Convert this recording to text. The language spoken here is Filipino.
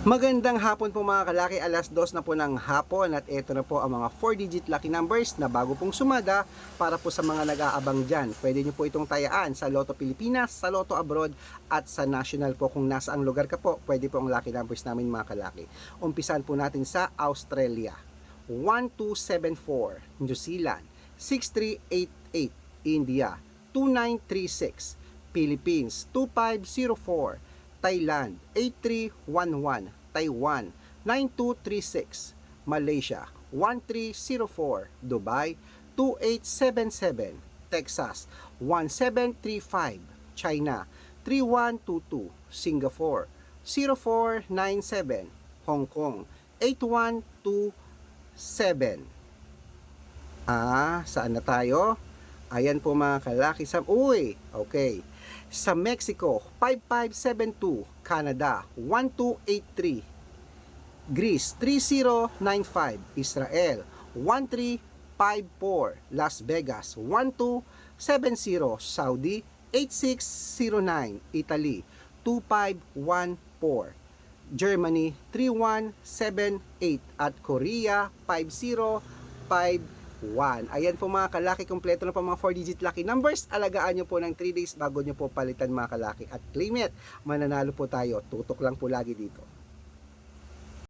Magandang hapon po mga kalaki, alas dos na po ng hapon at ito na po ang mga 4-digit lucky numbers na bago pong sumada para po sa mga nag-aabang dyan. Pwede nyo po itong tayaan sa Lotto Pilipinas, sa Lotto Abroad at sa National po kung nasa ang lugar ka po. Pwede po ang lucky numbers namin mga kalaki. Umpisan po natin sa Australia. 1274, New Zealand. 6388, India. 2936, Philippines. 2504, Thailand 8311, Taiwan 9236, Malaysia 1304, Dubai 2877, Texas 1735, China 3122, Singapore 0497, Hong Kong 8127. Ah, saan na tayo? Ayan po mga kalaki sa... Uy! Okay. Sa Mexico, 5572. Canada, 1283. Greece, 3095. Israel, 1354. Las Vegas, 1270. Saudi, 8609. Italy, 2514. Germany 3178 at Korea 5051. Ayan po mga kalaki, kompleto na po mga 4-digit lucky numbers. Alagaan nyo po ng 3 days bago nyo po palitan mga kalaki at claim it. Mananalo po tayo. Tutok lang po lagi dito.